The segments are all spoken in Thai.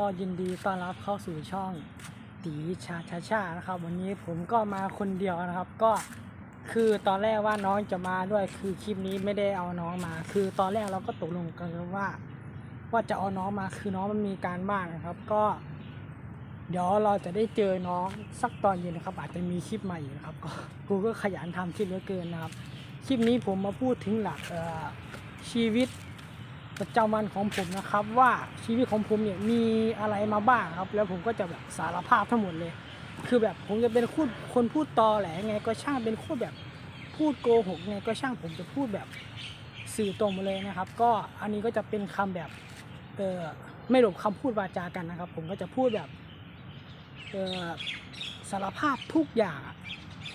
ก็ยินดีต้อนรับเข้าสู่ช่องตีชาชาชานะครับ วันนี้ผมก็มาคนเดียวนะครับ ก็คือตอนแรกว่าน้องจะมาด้วยคือคลิปนี้ไม่ได้เอาน้องมา คือตอนแรกเราก็ตกลงกันว่า ว่าจะเอาน้องมาคือน้องมันมีการบ้านนะครับ ก็ เดี๋ยวเราจะได้เจอน้องสักตอนเย็นนะครับ อาจจะมีคลิปใหม่อยู่นะครับ ก็กูก็ขยันทำคลิปเหลือเกินนะครับ คลิปนี้ผมมาพูดถึงหลักเอ่อชีวิต ประจำวันของผมนะครับ ว่าชีวิตของผมเนี่ยมีอะไรมาบ้างครับ แล้วผมก็จะแบบสารภาพทั้งหมดเลย คือแบบผมจะเป็นคนคนพูดตอแหลไงก็ช่างเป็นคนแบบพูดโกหกไงก็ช่างผมจะพูดแบบสื่อตรงมาเลยนะครับ ก็อันนี้ก็จะเป็นคำแบบเออไม่หลบคำพูดวาจากันนะครับ ผมก็จะพูดแบบเออสารภาพทุกอย่าง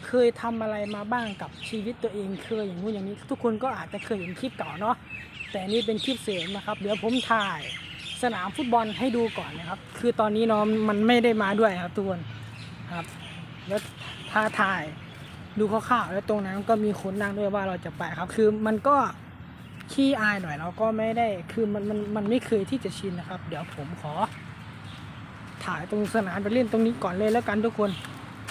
เคยทำอะไรมาบ้างกับชีวิตตัวเองเคยอย่างนู้นอย่างนี้ ทุกคนก็อาจจะเคยเห็นคลิปเก่าเนาะ แต่นี่เป็นคลิปเสริมนะครับ เดี๋ยวผมถ่ายสนามฟุตบอลให้ดูก่อนนะครับ คือตอนนี้น้องมันไม่ได้มาด้วยครับทุกคนครับแล้วพาถ่ายดูคร่าวๆแล้วตรงนั้นก็มีคนนั่งด้วยว่าเราจะไปครับ คือมันก็ขี้อายหน่อยเราก็ไม่ได้คือมันมันมันไม่เคยที่จะชินนะครับ เดี๋ยวผมขอ ถ่ายตรงสนามไปเล่นตรงนี้ก่อนเลยแล้วกันทุกคน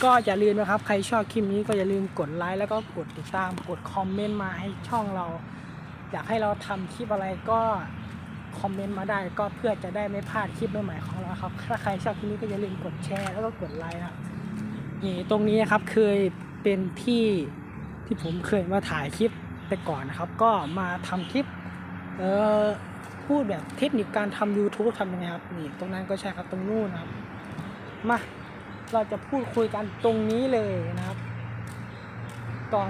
ก็อย่าลืมนะครับ ใครชอบคลิปนี้ก็อย่าลืมกดไลค์แล้วก็กดติดตามกดคอมเมนต์มาให้ช่องเรา อยากให้เราทำคลิปอะไรก็คอมเมนต์มาได้ก็เพื่อจะได้ไม่พลาดคลิปใหม่ๆของเราครับ ถ้าใครชอบคลิปนี้ก็อย่าลืมกดแชร์แล้วก็กดไลค์นะครับนี่ตรงนี้นะครับเคยเป็นที่ที่ผมเคยมาถ่ายคลิปแต่ก่อนนะครับ ก็มาทำคลิปเอ่อพูดแบบเทคนิคการทำ YouTube ทำยังไงครับนี่ตรงนั้นก็ใช่ครับตรงนู้นนะครับ มาเราจะพูดคุยกันตรงนี้เลยนะครับตอน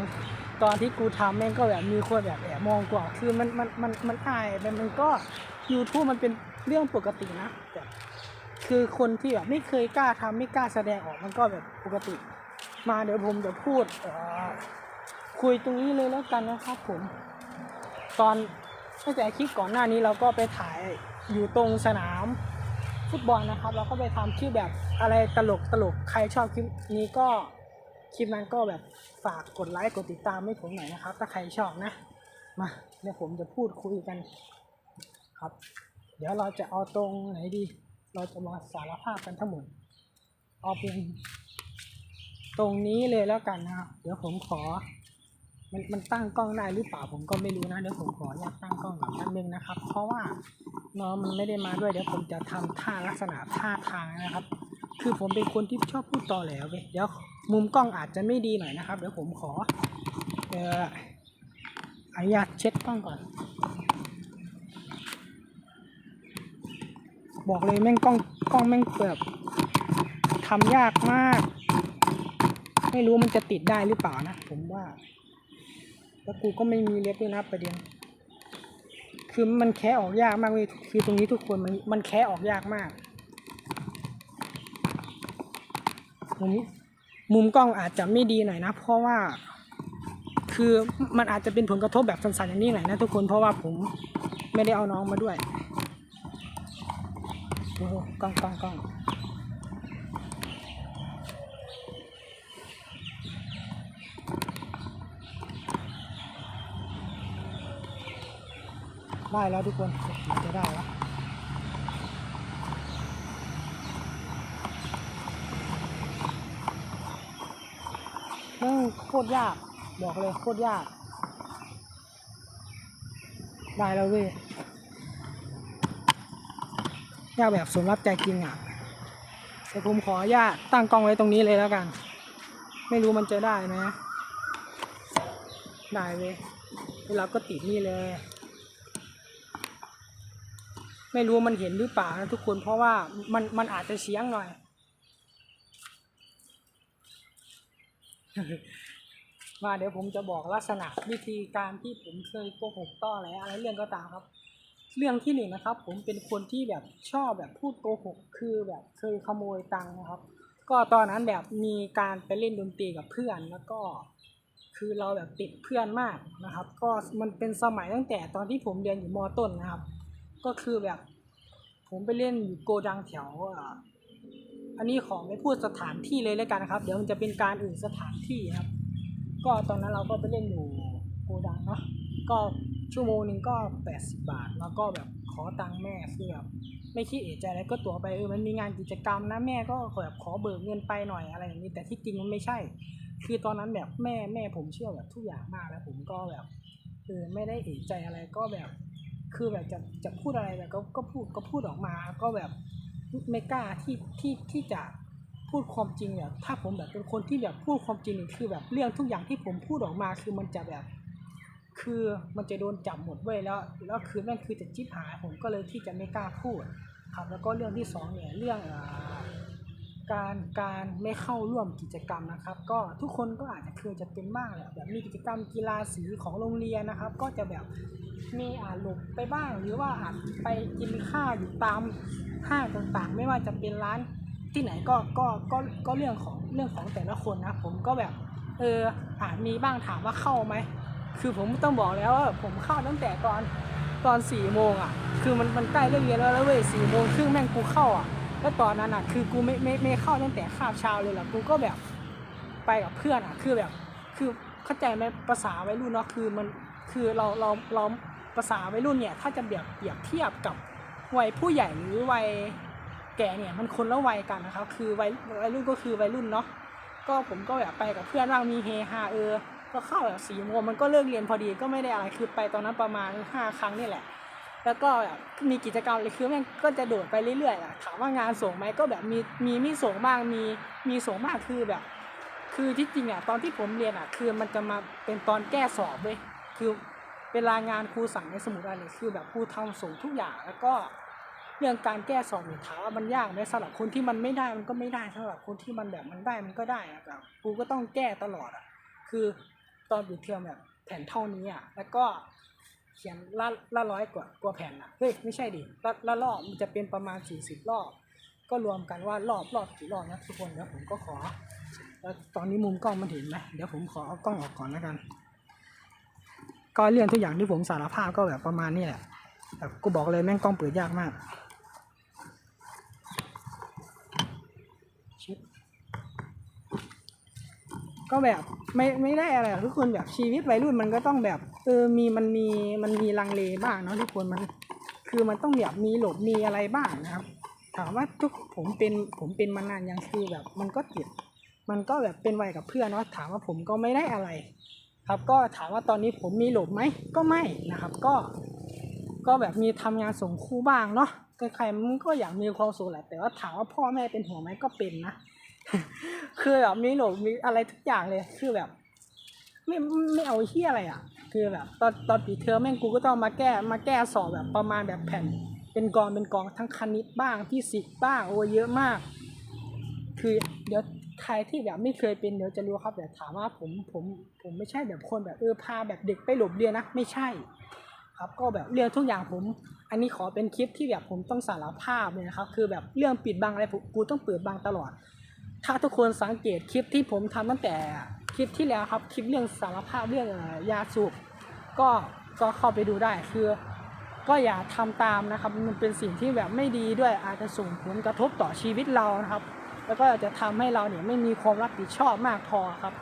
ตอนที่กูทำแม่งก็แบบมีคนแบบแอบมองกว่าคือมันมันมันมันอายมันมันก็ YouTube มันเป็นเรื่องปกตินะแต่คือคนที่แบบไม่เคยกล้าทำไม่กล้าแสดงออกมันก็แบบปกติ มาเดี๋ยวผมจะพูดคุยตรงนี้เลยแล้วกันนะครับผม ตอนตั้งแต่คลิปก่อนหน้านี้เราก็ไปถ่ายอยู่ตรงสนามฟุตบอลนะครับ เราก็ไปทำชื่อแบบอะไรตลกตลกใครชอบคลิปนี้ก็ คลิปนั้นก็แบบฝากกดไลค์กดติดตามให้ผมหน่อยนะครับ ถ้าใครชอบนะ มาเดี๋ยวผมจะพูดคุยกันครับ เดี๋ยวเราจะเอาตรงไหนดี เราจะมาสารภาพกันทั้งหมดเอาเป็นตรงนี้เลยแล้วกันนะครับ เดี๋ยวผมขอ มันมันตั้งกล้องได้หรือเปล่าผมก็ไม่รู้นะ เดี๋ยวผมขออนุญาตตั้งกล้องก่อนแป๊บนึงนะครับ เพราะว่าน้องมันไม่ได้มาด้วย เดี๋ยวผมจะทำท่าลักษณะท่าทางนะครับ คือผมเป็นคนที่ชอบพูดต่อแหล้วเว้ยเดี๋ยว มุมกล้องอาจจะไม่ดีหน่อยนะครับ เดี๋ยวผมขอเอ่ออนุญาตเช็ดกล้องก่อน บอกเลยแม่งกล้องกล้องแม่งแบบทำยากมาก ไม่รู้มันจะติดได้หรือเปล่านะ ผมว่า แล้วกูก็ไม่มีเล็บด้วยนะประเด็นคือมันแคะออกยากมากเว้ยคือตรงนี้ทุกคนมันมันแคะออกยากมากมุม มุมกล้องอาจจะไม่ดีหน่อยนะ เพราะว่าคือมันอาจจะเป็นผลกระทบแบบสั้นๆอย่างนี้หน่อยนะทุกคนเพราะว่าผมไม่ได้เอาน้องมาด้วยโอ้โหกล้องกล้องกล้องได้แล้วทุกคนจะได้แล้ว ม่งโคตรยาก บอกเลยโคตรยาก ได้แล้วเว้ยยากแบบสมรับใจจริงอะแต่ผมขออนุญาตตั้งกล้องไว้ตรงนี้เลยแล้วกัน ไม่รู้มันจะได้ไหมได้เลยแล้วเราก็ติดนี่เลย ไม่รู้มันเห็นหรือเปล่านะทุกคนเพราะว่ามันมันอาจจะเสียงหน่อย มาเดี๋ยวผมจะบอกลักษณะวิธีการที่ผมเคยโกหกต้ออะไรอะไรเรื่องก็ตามครับ เรื่องที่หนึ่งนะครับ ผมเป็นคนที่แบบชอบแบบพูดโกหกคือแบบเคยขโมยตังค์นะครับ ก็ตอนนั้นแบบมีการไปเล่นดนตรีกับเพื่อนแล้วก็ คือเราแบบติดเพื่อนมากนะครับ ก็มันเป็นสมัยตั้งแต่ตอนที่ผมเรียนอยู่มต้นนะครับ ก็คือแบบ ผมไปเล่นอยู่โกดังแถว อันนี้ขอไม่พูดสถานที่เลยแล้วกันนะครับ เดี๋ยวมันจะเป็นการอื่นสถานที่ครับ ก็ตอนนั้นเราก็ไปเล่นอยู่โกดังเนาะก็ชั่วโมงหนึ่งก็ 80 บาท แล้วก็แบบขอตังค์แม่คือแบบไม่คิดเอะใจอะไรก็ตั๋วไปเออมันมีงานกิจกรรมนะแม่ก็แบบขอเบิกเงินไปหน่อยอะไรอย่างนี้แต่ที่จริงมันไม่ใช่ คือตอนนั้นแบบแม่แม่ผมเชื่อแบบทุกอย่างมากแล้วผมก็แบบเออไม่ได้เอะใจอะไรก็แบบ คือแบบจะจะพูดอะไรแบบก็ก็พูดก็พูดออกมาก็แบบ ไม่กล้าที่ที่ที่จะพูดความจริงเนี่ยถ้าผมแบบเป็นคนที่แบบพูดความจริงคือแบบเรื่องทุกอย่างที่ผมพูดออกมาคือมันจะแบบ คือมันจะโดนจับหมดเว้ยแล้วแล้วคือแม่งคือจะจิ๊บหายผมก็เลยที่จะไม่กล้าพูดครับแล้วก็เรื่องที่สองเนี่ยเรื่องอ่า การการไม่เข้าร่วมกิจกรรมนะครับ ก็ทุกคนก็อาจจะเคยจะเป็นบ้างแหละแบบมีกิจกรรมกีฬาสีของโรงเรียนนะครับ ก็จะแบบมีอาจหลบไปบ้าง หรือว่าอาจไปกินข้าวอยู่ตามห้างต่างๆ ไม่ว่าจะเป็นร้านที่ไหนก็ก็ก็ก็เรื่องของเรื่องของแต่ละคนนะผมก็แบบเอออาจมีบ้างถามว่าเข้าไหมคือผมต้องบอกแล้วว่าผมเข้าตั้งแต่ตอนตอนสี่โมงอะ คือมันมันใกล้เลิกเรียนแล้วแล้วเว้ยสี่โมงครึ่งแม่งกูเข้าอะ แล้วตอนนั้นอะคือกูไม่ไม่ไม่เข้าตั้งแต่คาบเช้าเลยล่ะกูก็แบบไปกับเพื่อนอะคือแบบ คือเข้าใจไหมภาษาวัยรุ่นเนาะคือมันคือเราเราเราภาษาวัยรุ่นเนี่ย ถ้าจะเปรียบเปรียบเทียบกับวัยผู้ใหญ่หรือวัยแก่เนี่ยมันคนละวัยกันนะครับคือวัยวัยรุ่นก็คือวัยรุ่นเนาะก็ผมก็แบบไปกับเพื่อนบ้างมีเฮฮาเออก็เข้าแบบสี่โมงมันก็เลิกเรียนพอดีก็ไม่ได้อะไรคือไปตอนนั้นประมาณห้าครั้งนี่แหละ แล้วก็แบบมีกิจกรรมเลยคือแม่งก็จะโดดไปเรื่อยๆอะถามว่างานส่งไหมก็แบบมีมีไม่ส่งบ้างมีมีส่งบ้างคือแบบ คือที่จริงอะตอนที่ผมเรียนอะ คือมันจะมาเป็นตอนแก้สอบเว้ยคือเวลางานครูสั่งในสมุดอะไรเนี่ยคือแบบครูทำส่งทุกอย่างแล้วก็เรื่องการแก้สอบเนี่ยถามว่ามันยากไหมสำหรับคนที่มันไม่ได้มันก็ไม่ได้สำหรับคนที่มันแบบมันได้มันก็ได้อะแบบครูก็ต้องแก้ตลอดอะคือตอนปิดเทอมแบบแผ่นเท่านี้อะแล้วก็ เขียนละละร้อยกว่ากว่าแผ่นอะเฮ้ยไม่ใช่ดิละละรอบมันจะเป็นประมาณสี่สิบรอบ ก็รวมกันว่ารอบรอบกี่รอบนะทุกคนเดี๋ยวผมก็ขอตอนนี้มุมกล้องมันเห็นไหมเดี๋ยวผมขอเอากล้องออกก่อนแล้วกัน ก็เรื่องทุกอย่างที่ผมสารภาพก็แบบประมาณนี้แหละแบบกูบอกเลยแม่งกล้องเปิดยากมากก็แบบไม่ไม่ได้อะไรทุกคนแบบชีวิตวัยรุ่นมันก็ต้องแบบ เออมีมันมีมันมีลังเลบ้างเนาะทุกคนมัน คือมันต้องแบบมีหลบมีอะไรบ้างนะครับ ถามว่าทุกผมเป็นผมเป็นมานานยังคือแบบ มันก็ติด มันก็แบบเป็นวัยกับเพื่อนเนาะถามว่าผมก็ไม่ได้อะไร ครับก็ถามว่าตอนนี้ผมมีหลบไหมก็ไม่นะครับ ก็ ก็แบบมีทำงานส่งครูบ้างเนาะใครๆมันก็อยากมีความสุขแหละแต่ว่าถามว่าพ่อแม่เป็นห่วงไหมก็เป็นนะคือแบบมีหลบมีอะไรทุกอย่างเลยคือแบบ ไม่ไม่เอาเฮียอะไรอะ คือแบบตอนตอนปีเทอมแม่งกูก็ต้องมาแก้มาแก้สอบแบบประมาณแบบแผ่น เป็นกองเป็นกองทั้งคณิตบ้างฟิสิกส์บ้างโอ้เยอะมาก คือเดี๋ยวใครที่แบบไม่เคยเป็นเดี๋ยวจะรู้ครับแต่ถามว่าผมผมผมไม่ใช่แบบคนแบบเออพาแบบเด็กไปหลบเรียนนะไม่ใช่ ครับก็แบบเรื่องทุกอย่างผม อันนี้ขอเป็นคลิปที่แบบผมต้องสารภาพเลยนะครับคือแบบเรื่องปิดบังอะไรผมกูต้องเปิดบังตลอด ถ้าทุกคนสังเกตคลิปที่ผมทำตั้งแต่คลิปที่แล้วครับคลิปเรื่องสารภาพเรื่องยาสูบ ก็ก็เข้าไปดูได้คือ ก็อย่าทำตามนะครับ มันเป็นสิ่งที่แบบไม่ดีด้วยอาจจะส่งผลกระทบต่อชีวิตเรานะครับ แล้วก็จะทำให้เราเนี่ยไม่มีความรับผิดชอบมากพอครับ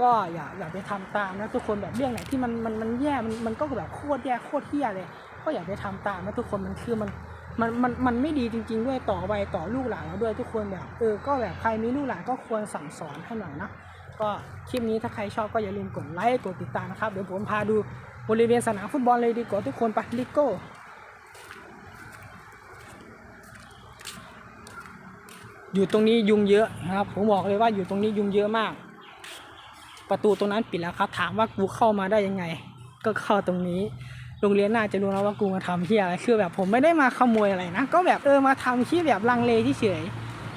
ก็อย่าอย่าไปทำตามนะทุกคนแบบเรื่องไหนที่มันมันมันแย่มันมันก็แบบโคตรแย่โคตรเฮี้ยเลย ก็อย่าไปทำตามนะทุกคนมันคือมันมันมันมันไม่ดีจริง ๆ ด้วยต่อวัยต่อลูกหลานเราด้วยทุกคนแบบเออก็แบบใครมีลูกหลานก็ควรสั่งสอนให้หน่อยนะก็คลิปนี้ถ้าใครชอบก็อย่าลืมกดไลค์กดติดตามนะครับเดี๋ยวผมพาดู บริเวณสนามฟุตบอลเลยดีกว่าทุกคนไปลิโก้อยู่ตรงนี้ยุงเยอะนะครับ ผมบอกเลยว่าอยู่ตรงนี้ยุงเยอะมาก ประตูตรงนั้นปิดแล้วครับ ถามว่ากูเข้ามาได้ยังไง ก็เข้าตรงนี้โรงเรียนน่าจะรู้แล้วว่ากูมาทำที่อะไรคือแบบผมไม่ได้มาขโมยอะไรนะ ก็แบบเออมาทำที่แบบลังเลเฉย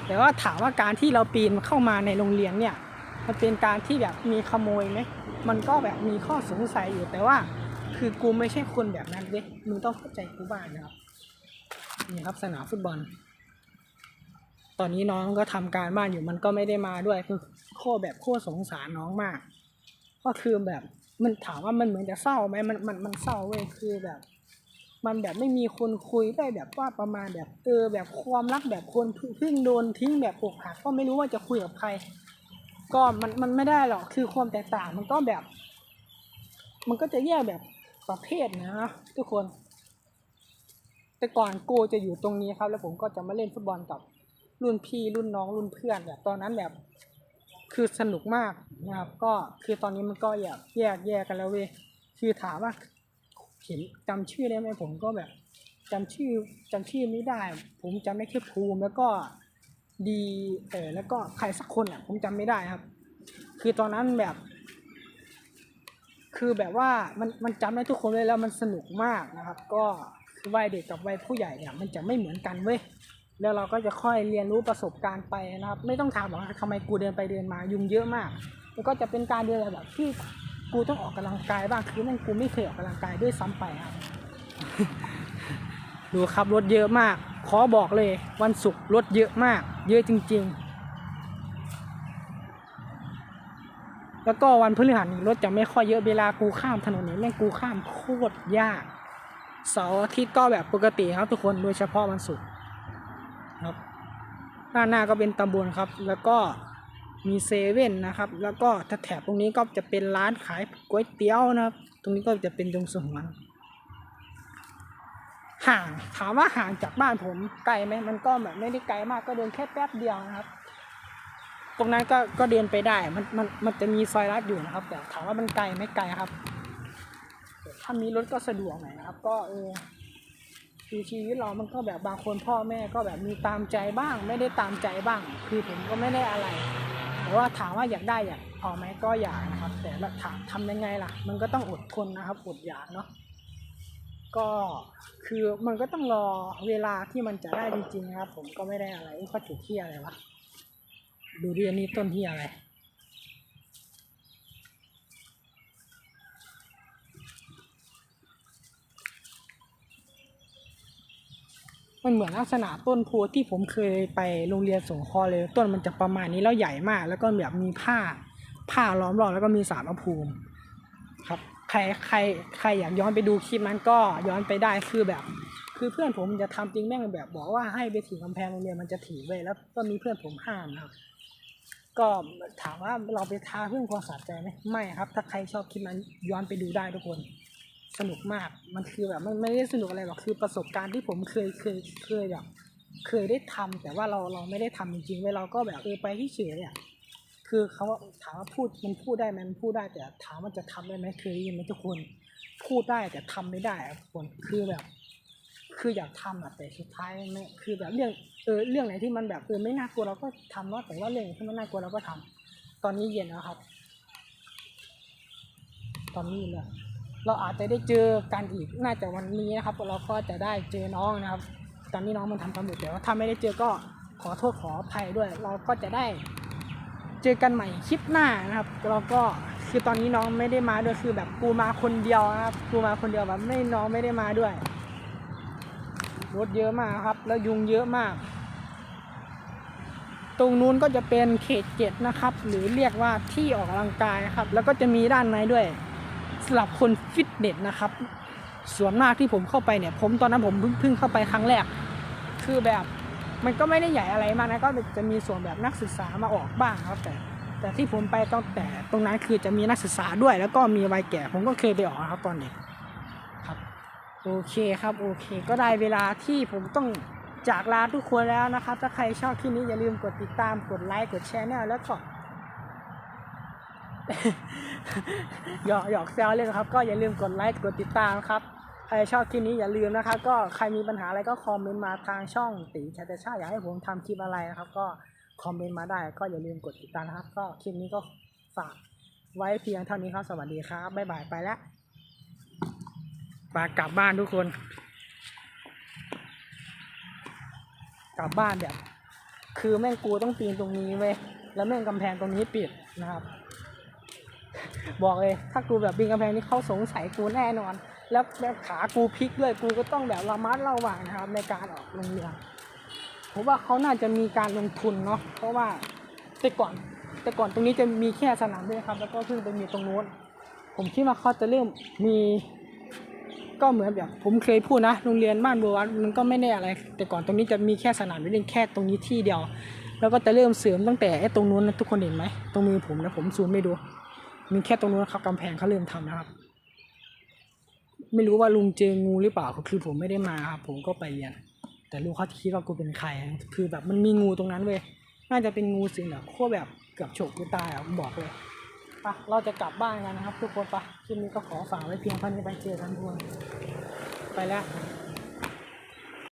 แต่ว่าถามว่าการที่เราปีนเข้ามาในโรงเรียนเนี่ย มันเป็นการที่แบบมีขโมยไหมมันก็แบบมีข้อสงสัยอยู่แต่ว่า คือกูไม่ใช่คนแบบนั้นเว้ยมึงต้องเข้าใจกูบ้างนะครับนี่ครับสนามฟุตบอล ตอนนี้น้องก็ทำการบ้านอยู่มันก็ไม่ได้มาด้วยคือโคตรแบบโคตรสงสารน้องมาก ก็คือแบบมันถามว่ามันเหมือนจะเศร้าไหมมันมันมันเศร้าเว้ยคือแบบ มันแบบไม่มีคนคุยได้แบบว่าประมาณแบบเออแบบความรักแบบคนเพิ่งโดนทิ้งแบบอกหักก็ไม่รู้ว่าจะคุยกับใคร ก็มันมันไม่ได้หรอกคือความแตกต่างมันก็แบบ มันก็จะแยกแบบ ประเภทนะทุกคน แต่ก่อนกูจะอยู่ตรงนี้ครับ แล้วผมก็จะมาเล่นฟุตบอลกับรุ่นพี่รุ่นน้องรุ่นเพื่อนแบบตอนนั้นแบบคือสนุกมากนะครับ ก็คือตอนนี้มันก็แยกแยกแยกกันแล้วเว้ยคือถามว่าเห็นจำชื่อได้ไหมผมก็แบบจำชื่อจำชื่อไม่ได้ ผมจำได้แค่ภูมิแล้วก็ดีเออแล้วก็ใครสักคนอะผมจำไม่ได้ครับ คือตอนนั้นแบบ คือแบบว่ามันมันจำได้ทุกคนเลยแล้วมันสนุกมากนะครับ ก็คือวัยเด็กกับวัยผู้ใหญ่เนี่ยมันจะไม่เหมือนกันเว้ยแล้วเราก็จะค่อยเรียนรู้ประสบการณ์ไปนะครับ ไม่ต้องถามหรอกว่าทำไมกูเดินไปเดินมายุงเยอะมาก แล้วก็จะเป็นการเดินแบบที่กูต้องออกกำลังกายบ้างคือม่งกูไม่เคยออกกำลังกายด้วยซ้ำไปครับดูครับรถเยอะมาก ขอบอกเลยวันศุกร์รถเยอะมาก เยอะจริง ๆ แล้วก็วันพฤหัสรถจะไม่ค่อยเยอะเวลากูข้ามถนนนี่ยแม่งกูข้ามโคตรยากเสาร์อาทิตย์ก็แบบปกติครับทุกคนโดยเฉพาะวันศุกร์ครับด้านหน้าก็เป็นตำบลครับ แล้วก็มีเซเว่นนะครับ แล้วก็ถ้าแถบตรงนี้ก็จะเป็นร้านขายก๋วยเตี๋ยวนะครับ ตรงนี้ก็จะเป็นจงสงวนห่างถามว่าห่างจากบ้านผมไกลไหมมันก็แบบไม่ได้ไกลมากก็เดินแค่แป๊บเดียวนะครับ ตรงนั้นก็ก็เดินไปได้ มันมันมันจะมีซอยลัดอยู่นะครับ แต่ถามว่ามันไกลไหม่ไกลครับ ถ้ามีรถก็สะดวกหน่อยนะครับ ก็เออคือชีวิตเรามันก็แบบบางคนพ่อแม่ก็แบบมีตามใจบ้าง ไม่ได้ตามใจบ้าง คือผมก็ไม่ได้อะไร แต่ว่าถามว่าอยากได้อยากเอไหมก็อยากนะครับ แต่ละถามทำยังไงล่ะ มันก็ต้องอดทนนะครับ อดอยากเนาะก็คือมันก็ต้องรอเวลาที่มันจะได้จริงๆนะครับ ผมก็ไม่ได้อะไรอุ๊ยเขาจุดที่ยอะไรวะ ดูดิอันนี้ต้นที่อะไร มันเหมือนลักษณะต้นโพธิ์ที่ผมเคยไปโรงเรียนสงเคราะห์เลย ต้นมันจะประมาณนี้แล้วใหญ่มาก แล้วก็แบบมีผ้า ผ้าล้อมรอบแล้วก็มีสารพระภูมิ ครับ ใครใครใครอยากย้อนไปดูคลิปนั้นก็ย้อนไปได้คือแบบคือเพื่อนผมจะทำจริงแม่งแบบบอกว่าให้ไปถีบกำแพงโรงเรียนมันจะถีบไว้แล้วก็มีเพื่อนผมห้ามนะครับ ก็ถามว่าเราไปท้าเพื่อความสะใจไหมไม่ครับ ถ้าใครชอบคลิปนั้นย้อนไปดูได้ทุกคน สนุกมากมันคือแบบมันไม่ได้สนุกอะไรหรอกคือประสบการณ์ที่ผมเคยเคยเคยแบบเคยได้ทำแต่ว่าเราเราไม่ได้ทำจริงๆเว้ยเราก็แบบเออไปที่เฉยอะคือเขาว่าถามว่าพูดมันพูดได้ไหมมันพูดได้แต่ถามว่าจะทำได้ไหมเคยได้ยินไหมทุกคน พูดได้แต่ทำไม่ได้ทุกคนคือแบบ คืออยากทำอะแต่สุดท้ายไม่คือแบบเรื่องเออเรื่องไหนที่มันแบบเออไม่น่ากลัวเราก็ทำเนาะแต่ว่าเรื่องที่มันน่ากลัวเราก็ทำตอนนี้เย็นแล้วครับ ตอนนี้เลยเราอาจจะได้เจอกันอีกน่าจะวันนี้นะครับ เราก็จะได้เจอน้องนะครับ ตอนนี้น้องมันทำความผิดแต่ว่าถ้าไม่ได้เจอก็ขอโทษขออภัยด้วย เราก็จะได้เจอกันใหม่คลิปหน้านะครับ เราก็คือตอนนี้น้องไม่ได้มาด้วยคือแบบกูมาคนเดียวนะครับกูมาคนเดียวแบบไม่น้องไม่ได้มาด้วย รถเยอะมากครับ แล้วยุงเยอะมาก ตรงนู้นก็จะเป็นเขตเจ็ดนะครับ หรือเรียกว่าที่ออกกำลังกายครับ แล้วก็จะมีด้านในด้วยสำหรับคนฟิตเนสนะครับ ส่วนมากที่ผมเข้าไปเนี่ย ผมตอนนั้นผมเพิ่งเพิ่งเข้าไปครั้งแรก คือแบบมันก็ไม่ได้ใหญ่อะไรมากนะก็จะมีส่วนแบบนักศึกษามาออกบ้างครับแต่แต่ที่ผมไปตั้งแต่ตรงนั้นคือจะมีนักศึกษาด้วย แล้วก็มีวัยแก่ผมก็เคยไปออกครับตอนเด็ก โอเคครับโอเค ก็ได้เวลาที่ผมต้องจากลาทุกคนแล้วนะครับ ถ้าใครชอบคลิปนี้อย่าลืมกดติดตามกดไลค์กดแชร์แนลแล้วก็หยอกหยอกแซวเล่นครับ ก็อย่าลืมกดไลค์กดติดตามครับใครชอบคลิปนี้อย่าลืมนะครับ ก็ใครมีปัญหาอะไรก็คอมเมนต์มาทางช่องตีชาตชาอยากให้ผมทำคลิปอะไรนะครับ ก็คอมเมนต์มาได้ ก็อย่าลืมกดติดตามนะครับ ก็คลิปนี้ก็ฝากไว้เพียงเท่านี้ครับสวัสดีครับบ๊ายบายไปแล้ว ปากลับบ้านทุกคน กลับบ้านแบบ คือแม่งกูต้องปีนตรงนี้เว้ยแล้วแม่งกำแพงตรงนี้ปิดนะครับ บอกเลย ถ้ากูแบบปีนกำแพงนี้เขาสงสัยกูแน่นอน แล้วแบบขากูพลิกด้วยกูก็ต้องแบบระมัดระวังนะครับ ในการออกโรงเรียนผมว่าเขาน่าจะมีการลงทุนเนาะเพราะว่าแต่ก่อน แต่ก่อนตรงนี้จะมีแค่สนามด้วยครับ แล้วก็เพิ่งไปมีตรงนู้นผมคิดว่าเขาจะเริ่มมี ก็เหมือนแบบผมเคยพูดนะโรงเรียนบ้านบัววัดมันก็ไม่ได้อะไร แต่ก่อนตรงนี้จะมีแค่สนามเล่นแค่ตรงนี้ที่เดียว แล้วก็จะเริ่มเสริมตั้งแต่ไอ้ตรงนู้นนะทุกคนเห็นไหมตรงมือผมนะผมซูมไม่ดู มีแค่ตรงนู้นครับกำแพงเขาเริ่มทำนะครับ ไม่รู้ว่าลุงเจองูหรือเปล่าคือผมไม่ได้มาครับผมก็ไปเรียนแต่ลุงเขาคิดว่ากูเป็นใครคือแบบมันมีงูตรงนั้นเว้ยน่าจะเป็นงูสิงแบบโคตรแบบเกือบฉกกูตายอะผมบอกเลย ปะเราจะกลับบ้านกันนะครับ ทุกคนไปะคลิปนี้ก็ขอฝากไว้เพียงเท่านี้ไปเจอกันทุกคนไปแล้ว